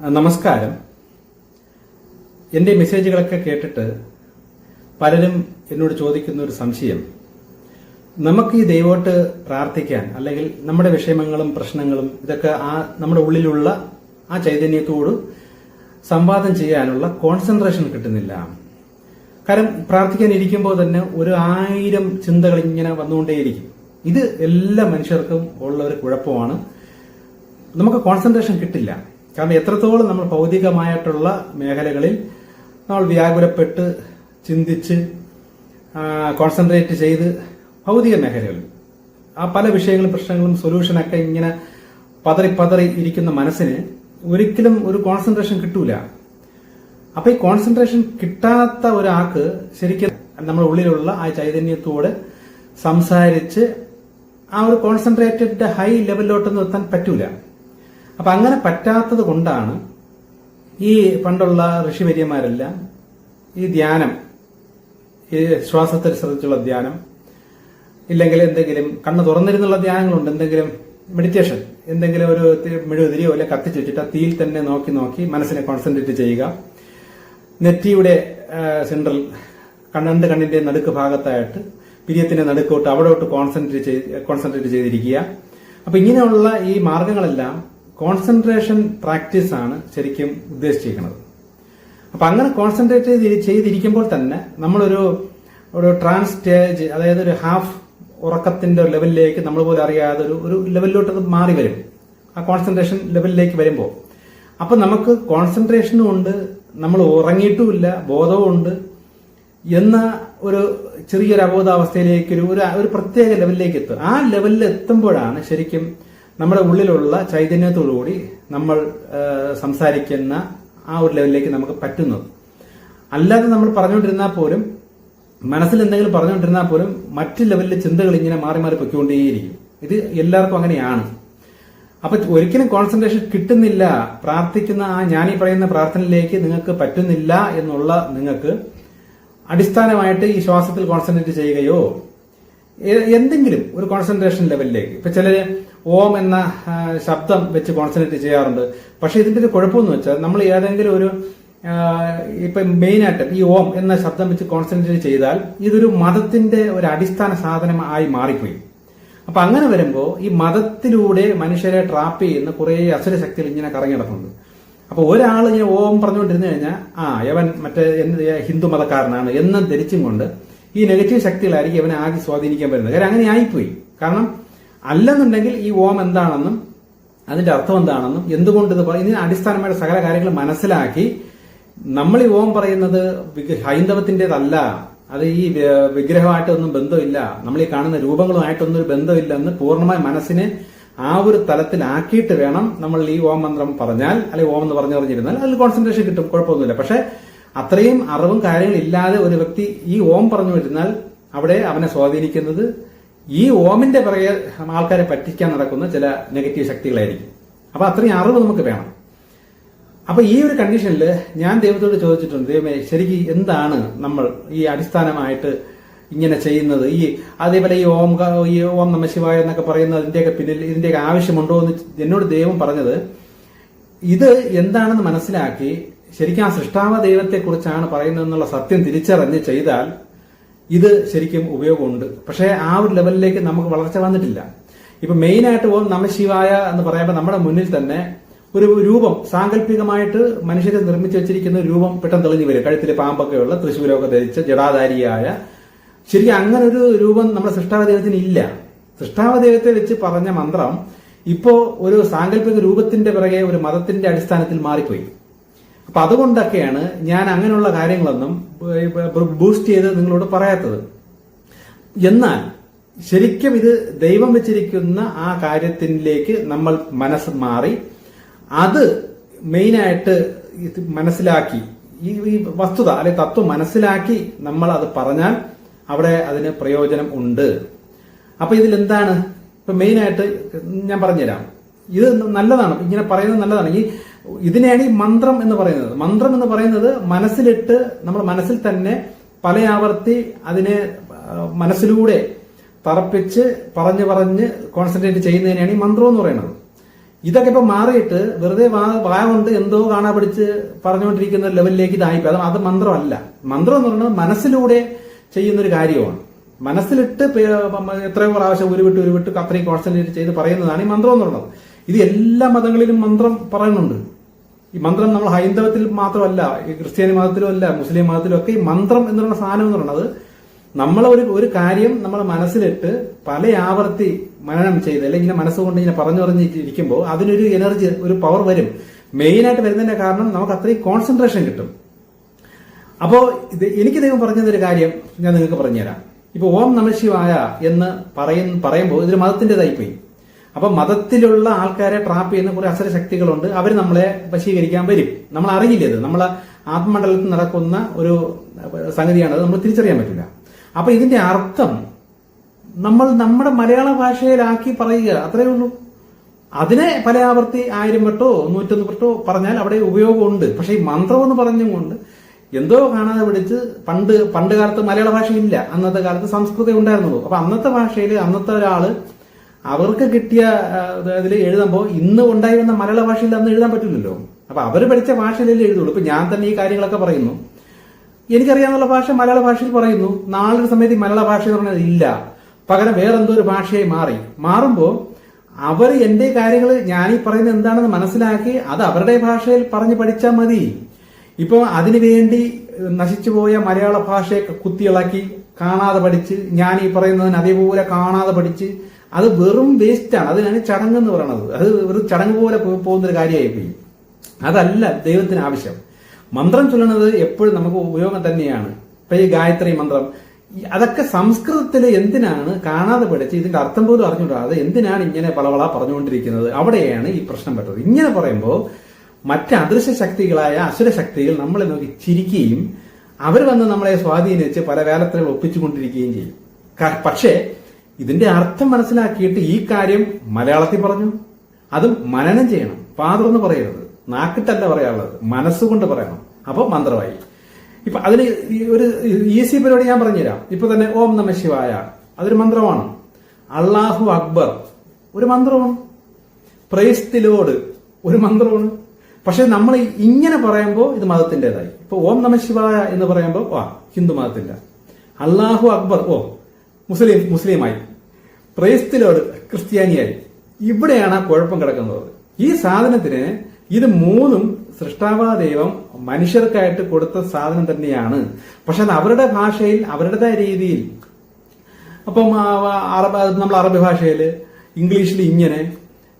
നമസ്കാരം. എന്റെ മെസ്സേജുകളൊക്കെ കേട്ടിട്ട് പലരും എന്നോട് ചോദിക്കുന്ന ഒരു സംശയം. നമുക്ക് ഈ ദൈവോട്ട് പ്രാർത്ഥിക്കാൻ അല്ലെങ്കിൽ നമ്മുടെ വിഷമങ്ങളും പ്രശ്നങ്ങളും ഇതൊക്കെ ആ നമ്മുടെ ഉള്ളിലുള്ള ആ ചൈതന്യത്തോട് സംവാദം ചെയ്യാനുള്ള കോൺസെൻട്രേഷൻ കിട്ടുന്നില്ല. കാരണം പ്രാർത്ഥിക്കാൻ ഇരിക്കുമ്പോൾ തന്നെ ഒരു ആയിരം ചിന്തകൾ ഇങ്ങനെ വന്നുകൊണ്ടേയിരിക്കും. ഇത് എല്ലാ മനുഷ്യർക്കും ഉള്ള ഒരു കുഴപ്പമാണ്. നമുക്ക് കോൺസെൻട്രേഷൻ കിട്ടില്ല. കാരണം എത്രത്തോളം നമ്മൾ ഭൗതികമായിട്ടുള്ള മേഖലകളിൽ നമ്മൾ വ്യാകുലപ്പെട്ട് ചിന്തിച്ച് കോൺസെൻട്രേറ്റ് ചെയ്ത് ഭൗതിക മേഖലകളിൽ. ആ പല വിഷയങ്ങളും പ്രശ്നങ്ങളും സൊല്യൂഷനൊക്കെ ഇങ്ങനെ പതറി പതറി ഇരിക്കുന്ന മനസ്സിന് ഒരിക്കലും ഒരു കോൺസെൻട്രേഷൻ കിട്ടൂല. അപ്പൊ ഈ കോൺസെൻട്രേഷൻ കിട്ടാത്ത ഒരാൾക്ക് ശരിക്കും നമ്മുടെ ഉള്ളിലുള്ള ആ ചൈതന്യത്തോട് സംസാരിച്ച് ആ ഒരു കോൺസെൻട്രേറ്റഡ് ഹൈ ലെവലിലോട്ടൊന്നും എത്താൻ പറ്റൂല. അപ്പൊ അങ്ങനെ പറ്റാത്തത് കൊണ്ടാണ് ഈ പണ്ടുള്ള ഋഷിവര്യന്മാരെല്ലാം ഈ ധ്യാനം ഈ ശ്വാസത്തിൽ ശ്രദ്ധിച്ചുള്ള ധ്യാനം ഇല്ലെങ്കിൽ എന്തെങ്കിലും കണ്ണ് തുറന്നിരുന്നുള്ള ധ്യാനങ്ങളുണ്ട് എന്തെങ്കിലും മെഡിറ്റേഷൻ എന്തെങ്കിലും ഒരു മെഴുതിരിയോ അല്ലെ കത്തിച്ച് വെച്ചിട്ട് ആ തീയിൽ തന്നെ നോക്കി നോക്കി മനസ്സിനെ കോൺസെൻട്രേറ്റ് ചെയ്യുക. നെറ്റിയുടെ സെൻട്രൽ കണ്ണണ്ട് കണ്ണിന്റെ നടുക്ക് ഭാഗത്തായിട്ട് പിരിയത്തിന്റെ നടുക്കോട്ട് അവിടോട്ട് കോൺസെൻട്രേറ്റ് ചെയ്ത് കോൺസെൻട്രേറ്റ് ചെയ്തിരിക്കുക. അപ്പൊ ഇങ്ങനെയുള്ള ഈ മാർഗങ്ങളെല്ലാം കോൺസെൻട്രേഷൻ പ്രാക്ടീസ് ആണ് ശരിക്കും ഉദ്ദേശിച്ചിരിക്കുന്നത്. അപ്പൊ അങ്ങനെ കോൺസെൻട്രേറ്റ് ചെയ്ത് ചെയ്തിരിക്കുമ്പോൾ തന്നെ നമ്മളൊരു ഒരു ട്രാൻസ് സ്റ്റേജ് അതായത് ഒരു ഹാഫ് ഉറക്കത്തിന്റെ ഒരു ലെവലിലേക്ക് നമ്മൾ പോലും അറിയാതെ ഒരു ഒരു ലെവലിലോട്ട് അത് മാറി വരും. ആ കോൺസെൻട്രേഷൻ ലെവലിലേക്ക് വരുമ്പോൾ. അപ്പൊ നമുക്ക് കോൺസെൻട്രേഷനും ഉണ്ട് നമ്മൾ ഉറങ്ങിയിട്ടുമില്ല ബോധവും ഉണ്ട് എന്ന ഒരു ചെറിയൊരു അബോധാവസ്ഥയിലേക്ക് ഒരു ഒരു- ഒരു പ്രത്യേക ലെവലിലേക്ക് എത്തും ആ ലെവലിൽ എത്തുമ്പോഴാണ് ശരിക്കും നമ്മുടെ ഉള്ളിലുള്ള ചൈതന്യത്തോടുകൂടി നമ്മൾ സംസാരിക്കുന്ന ആ ഒരു ലെവലിലേക്ക് നമുക്ക് പറ്റുന്നത് അല്ലാതെ നമ്മൾ പറഞ്ഞുകൊണ്ടിരുന്നാൽ പോലും മനസ്സിൽ എന്തെങ്കിലും പറഞ്ഞുകൊണ്ടിരുന്നാൽ പോലും മറ്റ് ലെവലിലെ ചിന്തകൾ ഇങ്ങനെ മാറി മാറി പൊയ്ക്കൊണ്ടേയിരിക്കും. ഇത് എല്ലാവർക്കും അങ്ങനെയാണ്. അപ്പൊ ഒരിക്കലും കോൺസെൻട്രേഷൻ കിട്ടുന്നില്ല. പ്രാർത്ഥിക്കുന്ന ആ ഞാനീ പറയുന്ന പ്രാർത്ഥനയിലേക്ക് നിങ്ങൾക്ക് പറ്റുന്നില്ല എന്നുള്ള നിങ്ങൾക്ക് അടിസ്ഥാനമായിട്ട് ഈ ശ്വാസത്തിൽ കോൺസെൻട്രേറ്റ് ചെയ്യുകയോ എന്തെങ്കിലും ഒരു കോൺസെൻട്രേഷൻ ലെവലിലേക്ക് ഇപ്പൊ ചിലര് ഓം എന്ന ശബ്ദം വെച്ച് കോൺസെൻട്രേറ്റ് ചെയ്യാറുണ്ട്. പക്ഷെ ഇതിന്റെ ഒരു കുഴപ്പമെന്ന് വെച്ചാൽ നമ്മൾ ഏതെങ്കിലും ഒരു ഇപ്പൊ മെയിൻ ആയിട്ട് ഈ ഓം എന്ന ശബ്ദം വെച്ച് കോൺസെൻട്രേറ്റ് ചെയ്താൽ ഇതൊരു മതത്തിന്റെ ഒരു അടിസ്ഥാന സാധനം ആയി മാറിപ്പോയി. അപ്പൊ അങ്ങനെ വരുമ്പോൾ ഈ മതത്തിലൂടെ മനുഷ്യരെ ട്രാപ്പ് ചെയ്യുന്ന കുറെ അസുര ശക്തികൾ ഇങ്ങനെ കറങ്ങി നടക്കുന്നുണ്ട് അപ്പൊ ഒരാൾ ഇങ്ങനെ ഓം പറഞ്ഞുകൊണ്ടിരുന്നു കഴിഞ്ഞാൽ ആ യവൻ മറ്റേ എന്ത് ഹിന്ദു മതക്കാരനാണ് എന്ന് ധരിച്ചും കൊണ്ട് ഈ നെഗറ്റീവ് ശക്തികളായിരിക്കും ഇവനെ ആകെ സ്വാധീനിക്കാൻ വരുന്നത്. കാര്യം അങ്ങനെ ആയിപ്പോയി. കാരണം അല്ലെന്നുണ്ടെങ്കിൽ ഈ ഓം എന്താണെന്നും അതിന്റെ അർത്ഥം എന്താണെന്നും എന്തുകൊണ്ട് ഇത് ഇതിന് അടിസ്ഥാനമായിട്ട് സകല കാര്യങ്ങൾ മനസ്സിലാക്കി നമ്മൾ ഈ ഓം പറയുന്നത് ഹൈന്ദവത്തിന്റെതല്ല. അത് ഈ വിഗ്രഹമായിട്ടൊന്നും ബന്ധമില്ല. നമ്മൾ ഈ കാണുന്ന രൂപങ്ങളുമായിട്ടൊന്നും ഒരു ബന്ധമില്ല എന്ന് പൂർണമായി മനസ്സിനെ ആ ഒരു തലത്തിലാക്കിയിട്ട് വേണം നമ്മൾ ഈ ഓം മന്ത്രം പറഞ്ഞാൽ അല്ലെങ്കിൽ ഓം എന്ന് പറഞ്ഞു പറഞ്ഞിരുന്നാൽ അതിൽ കോൺസെൻട്രേഷൻ കിട്ടും കുഴപ്പമൊന്നുമില്ല. പക്ഷെ അത്രയും അറിവും കാര്യങ്ങളും ഇല്ലാതെ ഒരു വ്യക്തി ഈ ഓം പറഞ്ഞു വരുന്നാൽ അവിടെ അവനെ സ്വാധീനിക്കുന്നത് ഈ ഓമിന്റെ പിറകെ ആൾക്കാരെ പറ്റിക്കാൻ നടക്കുന്ന ചില നെഗറ്റീവ് ശക്തികളായിരിക്കും. അപ്പൊ അത്രയും അറിവ് നമുക്ക് വേണം. അപ്പൊ ഈ ഒരു കണ്ടീഷനിൽ ഞാൻ ദൈവത്തോട് ചോദിച്ചിട്ടുണ്ട് ദൈവമേ ശരിക്കും എന്താണ് നമ്മൾ ഈ അടിസ്ഥാനമായിട്ട് ഇങ്ങനെ ചെയ്യുന്നത്? ഈ അതേപോലെ ഈ ഓം ഈ ഓം നമ ശിവായ എന്നൊക്കെ പറയുന്നത് ഇതിന്റെയൊക്കെ പിന്നിൽ ഇതിന്റെയൊക്കെ ആവശ്യമുണ്ടോ എന്ന് എന്നോട് ദൈവം പറഞ്ഞത് ഇത് എന്താണെന്ന് മനസ്സിലാക്കി ശരിക്കും ആ സൃഷ്ടാവ ദൈവത്തെക്കുറിച്ചാണ് പറയുന്നതെന്നുള്ള സത്യം തിരിച്ചറിഞ്ഞ് ചെയ്താൽ ഇത് ശരിക്കും ഉപയോഗമുണ്ട്. പക്ഷേ ആ ഒരു ലെവലിലേക്ക് നമുക്ക് വളർച്ച വന്നിട്ടില്ല. ഇപ്പൊ മെയിൻ ആയിട്ട് പോകും നമ ശിവായ എന്ന് പറയുമ്പോൾ നമ്മുടെ മുന്നിൽ തന്നെ ഒരു രൂപം സാങ്കല്പികമായിട്ട് മനുഷ്യരെ നിർമ്മിച്ചു വെച്ചിരിക്കുന്ന രൂപം പെട്ടെന്ന് തെളിഞ്ഞു വരും. കഴുത്തിൽ പാമ്പൊക്കെയുള്ള തൃശ്ശൂരൊക്കെ ധരിച്ച ജടാധാരിയായ. ശരിക്കും അങ്ങനെ ഒരു രൂപം നമ്മുടെ സൃഷ്ടാവ ദൈവത്തിന് ഇല്ല. സൃഷ്ടാവ ദൈവത്തെ വെച്ച് പറഞ്ഞ മന്ത്രം ഇപ്പോ ഒരു സാങ്കല്പിക രൂപത്തിന്റെ പിറകെ ഒരു മതത്തിന്റെ അടിസ്ഥാനത്തിൽ മാറിപ്പോയി. അപ്പൊ അതുകൊണ്ടൊക്കെയാണ് ഞാൻ അങ്ങനെയുള്ള കാര്യങ്ങളൊന്നും ബൂസ്റ്റ് ചെയ്ത് നിങ്ങളോട് പറയാത്തത്. എന്നാൽ ശരിക്കും ഇത് ദൈവം വെച്ചിരിക്കുന്ന ആ കാര്യത്തിലേക്ക് നമ്മൾ മനസ്സ് മാറി അത് മെയിനായിട്ട് മനസ്സിലാക്കി ഈ വസ്തുത അല്ലെ തത്വം മനസ്സിലാക്കി നമ്മൾ അത് പറഞ്ഞാൽ അവിടെ അതിന് പ്രയോജനം ഉണ്ട്. അപ്പൊ ഇതിൽ എന്താണ്? ഇപ്പൊ മെയിനായിട്ട് ഞാൻ പറഞ്ഞുതരാം. ഇത് നല്ലതാണ്. ഇങ്ങനെ പറയുന്നത് നല്ലതാണ്. ഈ ഇതിനെയാണ് ഈ മന്ത്രം എന്ന് പറയുന്നത്. മന്ത്രം എന്ന് പറയുന്നത് മനസ്സിലിട്ട് നമ്മൾ മനസ്സിൽ തന്നെ പല ആവർത്തി അതിനെ മനസ്സിലൂടെ തറപ്പിച്ച് പറഞ്ഞ് പറഞ്ഞ് കോൺസെൻട്രേറ്റ് ചെയ്യുന്നതിനെയാണ് ഈ മന്ത്രം എന്ന് പറയുന്നത്. ഇതൊക്കെ ഇപ്പൊ മാറിയിട്ട് വെറുതെ വാ വാ കൊണ്ട് എന്തോ കാണാ പിടിച്ച് പറഞ്ഞുകൊണ്ടിരിക്കുന്ന ലെവലിലേക്ക് ഇതായിപ്പോ അത് അത് മന്ത്രമല്ല. മന്ത്രം എന്ന് പറയുന്നത് മനസ്സിലൂടെ ചെയ്യുന്ന ഒരു കാര്യമാണ്. മനസ്സിലിട്ട് എത്രയോ പ്രാവശ്യം ഉരുവിട്ട് ഉരുവിട്ട് അത്രയും കോൺസെൻട്രേറ്റ് ചെയ്ത് പറയുന്നതാണ് ഈ മന്ത്രം എന്ന് പറയുന്നത്. ഇത് എല്ലാ മതങ്ങളിലും മന്ത്രം പറയുന്നുണ്ട്. ഈ മന്ത്രം നമ്മൾ ഹൈന്ദവത്തിൽ മാത്രമല്ല ഈ ക്രിസ്ത്യാനി മതത്തിലും അല്ല മുസ്ലിം മതത്തിലും ഒക്കെ ഈ മന്ത്രം എന്ന് പറയുന്ന സാധനം എന്ന് പറയുന്നത് നമ്മൾ ഒരു ഒരു കാര്യം നമ്മൾ മനസ്സിലിട്ട് പല ആവർത്തി മനനം ചെയ്ത് അല്ലെങ്കിൽ മനസ്സുകൊണ്ട് ഇങ്ങനെ പറഞ്ഞു പറഞ്ഞ് ഇരിക്കുമ്പോൾ അതിനൊരു എനർജി ഒരു പവർ വരും. മെയിനായിട്ട് വരുന്നതിന്റെ കാരണം നമുക്ക് അത്രയും കോൺസെൻട്രേഷൻ കിട്ടും. അപ്പോ ഇത് എനിക്ക് ദൈവം പറഞ്ഞതൊരു കാര്യം ഞാൻ നിങ്ങൾക്ക് പറഞ്ഞുതരാം. ഇപ്പൊ ഓം നമശിവായ എന്ന് പറയും പറയുമ്പോൾ ഇതൊരു മതത്തിന്റെതായി പോയി അപ്പൊ മതത്തിലുള്ള ആൾക്കാരെ ട്രാപ്പ് ചെയ്യുന്ന കുറെ അസര ശക്തികളുണ്ട്. അവർ നമ്മളെ വശീകരിക്കാൻ വരും. നമ്മൾ അറിയില്ല ഇത്. നമ്മളെ ആത്മമണ്ഡലത്തിൽ നടക്കുന്ന ഒരു സംഗതിയാണ്. അത് നമ്മൾ തിരിച്ചറിയാൻ പറ്റില്ല. അപ്പൊ ഇതിന്റെ അർത്ഥം നമ്മൾ നമ്മുടെ മലയാള ഭാഷയിലാക്കി പറയുക. അത്രയേ ഉള്ളൂ. അതിനെ പല ആവർത്തി ആയിരം വട്ടോ നൂറ്റൊന്ന് വട്ടോ പറഞ്ഞാൽ അവിടെ ഉപയോഗമുണ്ട്. പക്ഷെ ഈ മന്ത്രം എന്ന് പറഞ്ഞും കൊണ്ട് എന്തോ കാണാതെ പിടിച്ച് പണ്ട് പണ്ട് കാലത്ത് മലയാള ഭാഷയില്ല. അന്നത്തെ കാലത്ത് സംസ്കൃതം ഉണ്ടായിരുന്നുള്ളൂ. അപ്പൊ അന്നത്തെ ഭാഷയിൽ അന്നത്തെ ഒരാൾ അവർക്ക് കിട്ടിയ ഇതിൽ എഴുതുമ്പോൾ ഇന്ന് ഉണ്ടായി വന്ന മലയാള ഭാഷയിൽ അന്ന് എഴുതാൻ പറ്റില്ലല്ലോ. അപ്പൊ അവർ പഠിച്ച ഭാഷയിലല്ലേ എഴുതുള്ളൂ. ഇപ്പൊ ഞാൻ തന്നെ ഈ കാര്യങ്ങളൊക്കെ പറയുന്നു. എനിക്കറിയാവുന്ന ഭാഷ മലയാള ഭാഷയിൽ പറയുന്നു. നാളൊരു സമയത്ത് മലയാള ഭാഷ എന്ന് പറഞ്ഞത് ഇല്ല. പകരം വേറെന്തോ ഒരു ഭാഷയായി മാറി. മാറുമ്പോൾ അവർ എന്റെ കാര്യങ്ങൾ ഞാൻ ഈ പറയുന്നത് എന്താണെന്ന് മനസ്സിലാക്കി അത് അവരുടെ ഭാഷയിൽ പറഞ്ഞു പഠിച്ചാൽ മതി. ഇപ്പൊ അതിനുവേണ്ടി നശിച്ചുപോയ മലയാള ഭാഷയെ കുത്തിയിളക്കി കാണാതെ പഠിച്ച് ഞാൻ ഈ പറയുന്നതിന് അതേപോലെ കാണാതെ പഠിച്ച് അത് വെറും വേസ്റ്റാണ് അതിനാണ് ചടങ്ങ് എന്ന് പറയുന്നത് അത് വെറും ചടങ്ങ് പോലെ പോകുന്ന പോകുന്നൊരു കാര്യമായി പോയി അതല്ല ദൈവത്തിന് ആവശ്യം. മന്ത്രം ചൊല്ലുന്നത് എപ്പോഴും നമുക്ക് ഉപയോഗം തന്നെയാണ്. ഇപ്പൊ ഈ ഗായത്രി മന്ത്രം. അതൊക്കെ സംസ്കൃതത്തിൽ എന്തിനാണ് കാണാതെ പഠിച്ച് ഇതിന്റെ അർത്ഥം പോലും അറിഞ്ഞുകൂടാതെ എന്തിനാണ് ഇങ്ങനെ പളവള പറഞ്ഞുകൊണ്ടിരിക്കുന്നത്? അവിടെയാണ് ഈ പ്രശ്നം പറ്റുന്നത് ഇങ്ങനെ പറയുമ്പോൾ മറ്റ് അദൃശ്യ ശക്തികളായ അസുര ശക്തികൾ നമ്മളെ നോക്കി ചിരിക്കുകയും അവർ വന്ന് നമ്മളെ സ്വാധീനിച്ച് പല വേലത്തിൽ ഒപ്പിച്ചുകൊണ്ടിരിക്കുകയും ചെയ്യും. പക്ഷേ ഇതിന്റെ അർത്ഥം മനസ്സിലാക്കിയിട്ട് ഈ കാര്യം മലയാളത്തിൽ പറഞ്ഞു. അതും മനനം ചെയ്യണം. പാതർന്ന് പറയരുത്. നാക്കിട്ടല്ല പറയാനുള്ളത്. മനസ്സുകൊണ്ട് പറയണം. അപ്പൊ മന്ത്രമായി. ഇപ്പൊ അതിന് ഒരു ഈസി പരിപാടി ഞാൻ പറഞ്ഞുതരാം. ഇപ്പൊ തന്നെ ഓം നമ ശിവായ. അതൊരു മന്ത്രമാണ്. അള്ളാഹു അക്ബർ. ഒരു മന്ത്രമാണ്. പ്രൈസ് തിലോട് ഒരു മന്ത്രമാണ്. പക്ഷെ നമ്മൾ ഇങ്ങനെ പറയുമ്പോൾ ഇത് മതത്തിന്റെതായി. ഇപ്പൊ ഓം നമ ശിവായ എന്ന് പറയുമ്പോൾ ഓ ഹിന്ദു മതത്തിന്റെ അള്ളാഹു അക്ബർ ഓ മുസ്ലിം മുസ്ലിമായി. പ്രൈസ്തിലോട് ക്രിസ്ത്യാനിയായി. ഇവിടെയാണ് കുഴപ്പം കിടക്കുന്നത്. ഈ സാധനത്തിന് ഇത് മൂന്നും സൃഷ്ടാവാ ദൈവം മനുഷ്യർക്കായിട്ട് കൊടുത്ത സാധനം തന്നെയാണ്. പക്ഷെ അത് അവരുടെ ഭാഷയിൽ അവരുടേതായ രീതിയിൽ. അപ്പം അറബ് നമ്മൾ അറബി ഭാഷയിൽ ഇംഗ്ലീഷിൽ ഇങ്ങനെ.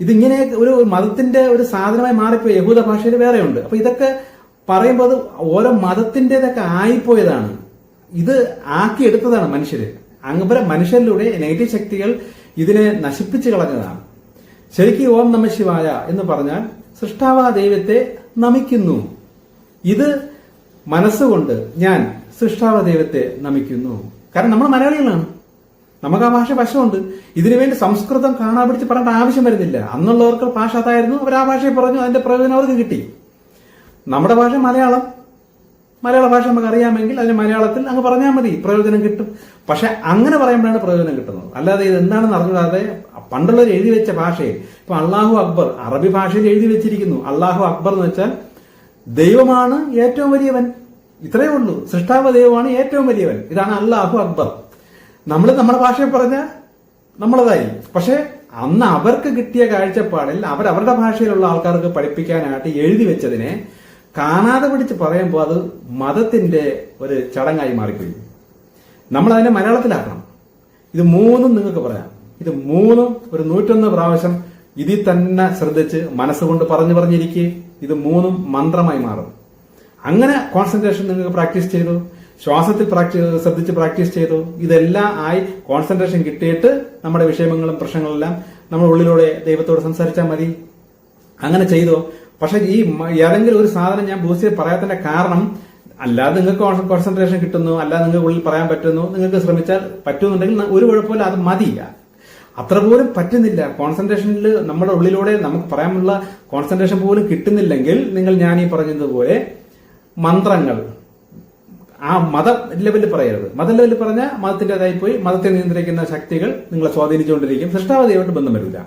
ഇതിങ്ങനെ ഒരു മതത്തിന്റെ ഒരു സാധനമായി മാറിപ്പോയി. യഹൂദ ഭാഷയിൽ വേറെയുണ്ട് അപ്പൊ ഇതൊക്കെ പറയുമ്പോൾ അത് ഓരോ മതത്തിന്റെതൊക്കെ ആയിപ്പോയതാണ്. ഇത് ആക്കിയെടുത്തതാണ് മനുഷ്യര്. അങ്ങനെ മനുഷ്യരിലൂടെ നെഗറ്റീവ് ശക്തികൾ ഇതിനെ നശിപ്പിച്ചു കളഞ്ഞതാണ്. ശരിക്കും ഓം നമ ശിവായ എന്ന് പറഞ്ഞാൽ സൃഷ്ടാവ ദൈവത്തെ നമിക്കുന്നു. ഇത് മനസ്സുകൊണ്ട് ഞാൻ സൃഷ്ടാവ ദൈവത്തെ നമിക്കുന്നു. കാരണം നമ്മൾ മലയാളികളാണ്. നമുക്ക് ആ ഭാഷ വശമുണ്ട്. ഇതിനു വേണ്ടി സംസ്കൃതം കാണാൻ പിടിച്ച് പറയേണ്ട ആവശ്യം വരുന്നില്ല. അന്നുള്ളവർക്ക് ഭാഷ അതായിരുന്നു അവർ ആ ഭാഷയെ പറഞ്ഞു. അതിന്റെ പ്രയോജനം അവർക്ക് കിട്ടി. നമ്മുടെ ഭാഷ മലയാളം. മലയാള ഭാഷ നമുക്ക് അറിയാമെങ്കിൽ അതിന് മലയാളത്തിൽ അങ്ങ് പറഞ്ഞാൽ മതി. പ്രയോജനം കിട്ടും. പക്ഷെ അങ്ങനെ പറയുമ്പോഴാണ് പ്രയോജനം കിട്ടുന്നത്. അല്ലാതെ ഇത് എന്താണെന്ന് അറിഞ്ഞൂടാതെ പണ്ടുള്ളവർ എഴുതി വെച്ച ഭാഷയിൽ ഇപ്പൊ അള്ളാഹു അക്ബർ അറബി ഭാഷയിൽ എഴുതി വെച്ചിരിക്കുന്നു. അള്ളാഹു അക്ബർ എന്ന് വെച്ചാൽ ദൈവമാണ് ഏറ്റവും വലിയവൻ. ഇത്രയേ ഉള്ളൂ. സൃഷ്ടാവ് ദൈവമാണ് ഏറ്റവും വലിയവൻ. ഇതാണ് അള്ളാഹു അക്ബർ. നമ്മൾ നമ്മുടെ ഭാഷയിൽ പറഞ്ഞ നമ്മളതായി പക്ഷെ അന്ന് അവർക്ക് കിട്ടിയ കാഴ്ചപ്പാടിൽ അവർ അവരുടെ ഭാഷയിലുള്ള ആൾക്കാർക്ക് പഠിപ്പിക്കാനായിട്ട് എഴുതി വെച്ചതിനെ കാണാതെ പിടിച്ച് പറയുമ്പോൾ അത് മതത്തിന്റെ ഒരു ചടങ്ങായി മാറിപ്പോയി നമ്മൾ അതിനെ മലയാളത്തിലാക്കണം. ഇത് മൂന്നും നിങ്ങൾക്ക് പറയാം. ഇത് മൂന്നും ഒരു നൂറ്റൊന്ന് പ്രാവശ്യം ഇതിൽ തന്നെ ശ്രദ്ധിച്ച് മനസ്സുകൊണ്ട് പറഞ്ഞു പറഞ്ഞിരിക്കുക ഇത് മൂന്നും മന്ത്രമായി മാറും. അങ്ങനെ കോൺസെൻട്രേഷൻ നിങ്ങൾക്ക് പ്രാക്ടീസ് ചെയ്തു. ശ്വാസത്തിൽ പ്രാക്ടീസ് ശ്രദ്ധിച്ച് പ്രാക്ടീസ് ചെയ്തു. ഇതെല്ലാം ആയി കോൺസെൻട്രേഷൻ കിട്ടിയിട്ട് നമ്മുടെ വിഷയങ്ങളും പ്രശ്നങ്ങളെല്ലാം നമ്മൾ ഉള്ളിലൂടെ ദൈവത്തോട് സംസാരിച്ചാൽ മതി. അങ്ങനെ ചെയ്തു. പക്ഷെ ഈ ഏതെങ്കിലും ഒരു സാധനം ഞാൻ ബൂസ്റ്റ് പറയാത്തതിന്റെ കാരണം അല്ലാതെ നിങ്ങൾക്ക് കോൺസെൻട്രേഷൻ കിട്ടുന്നു അല്ലാതെ നിങ്ങൾക്ക് ഉള്ളിൽ പറയാൻ പറ്റുന്നു നിങ്ങൾക്ക് ശ്രമിച്ചാൽ പറ്റുന്നുണ്ടെങ്കിൽ ഒരു കുഴപ്പമില്ല അത് മതിയില്ല. അത്ര പോലും പറ്റുന്നില്ല. കോൺസെൻട്രേഷനിൽ നമ്മുടെ ഉള്ളിലൂടെ നമുക്ക് പറയാനുള്ള കോൺസെൻട്രേഷൻ പോലും കിട്ടുന്നില്ലെങ്കിൽ നിങ്ങൾ ഞാൻ ഈ പറഞ്ഞതുപോലെ മന്ത്രങ്ങൾ ആ മത ലെവലിൽ പറയരുത്. മത ലെവലിൽ പറഞ്ഞാൽ മതത്തിന്റെതായി പോയി മതത്തെ നിയന്ത്രിക്കുന്ന ശക്തികൾ നിങ്ങളെ സ്വാധീനിച്ചുകൊണ്ടിരിക്കും. സൃഷ്ടാവതിയായിട്ട് ബന്ധം വരില്ല.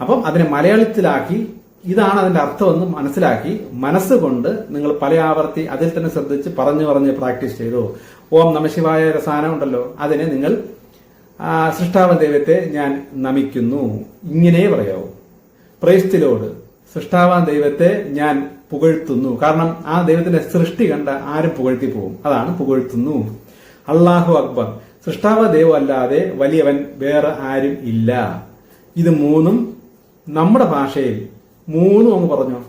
അപ്പം അതിനെ മലയാളത്തിലാക്കി ഇതാണ് അതിന്റെ അർത്ഥമെന്ന് മനസ്സിലാക്കി മനസ്സുകൊണ്ട് നിങ്ങൾ പല ആവർത്തി അതിൽ തന്നെ ശ്രദ്ധിച്ച് പറഞ്ഞു പറഞ്ഞ് പ്രാക്ടീസ് ചെയ്തു. ഓം നമശിവായ രസാനം ഉണ്ടല്ലോ അതിനെ നിങ്ങൾ സൃഷ്ടാവ ദൈവത്തെ ഞാൻ നമിക്കുന്നു. ഇങ്ങനെ പറയാവൂ. പ്രേസ്തിലോട് സൃഷ്ടാവാൻ ദൈവത്തെ ഞാൻ പുകഴ്ത്തുന്നു. കാരണം ആ ദൈവത്തിന്റെ സൃഷ്ടി കണ്ട ആരും പുകഴ്ത്തി പോകും. അതാണ് പുകഴ്ത്തുന്നു. അള്ളാഹു അക്ബർ സൃഷ്ടാവ ദൈവം അല്ലാതെ വലിയവൻ വേറെ ആരും ഇല്ല. ഇത് മൂന്നും നമ്മുടെ ഭാഷയിൽ മൂന്നും അങ്ങ് പറഞ്ഞു.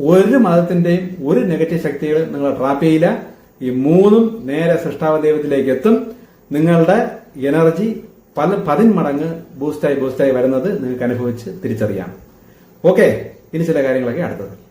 ഒരു മതത്തിന്റെയും ഒരു നെഗറ്റീവ് ശക്തികൾ നിങ്ങൾ ട്രാപ്പ് ചെയ്യില്ല. ഈ മൂന്നും നേരെ സൃഷ്ടാവ ദൈവത്തിലേക്ക് എത്തും. നിങ്ങളുടെ എനർജി പല പതിന്മടങ്ങ് ബൂസ്റ്റായി ബൂസ്റ്റായി വരുന്നത് നിങ്ങൾക്ക് അനുഭവിച്ച് തിരിച്ചറിയാം. ഓക്കെ ഇനി ചില കാര്യങ്ങളൊക്കെ അടുത്തത്.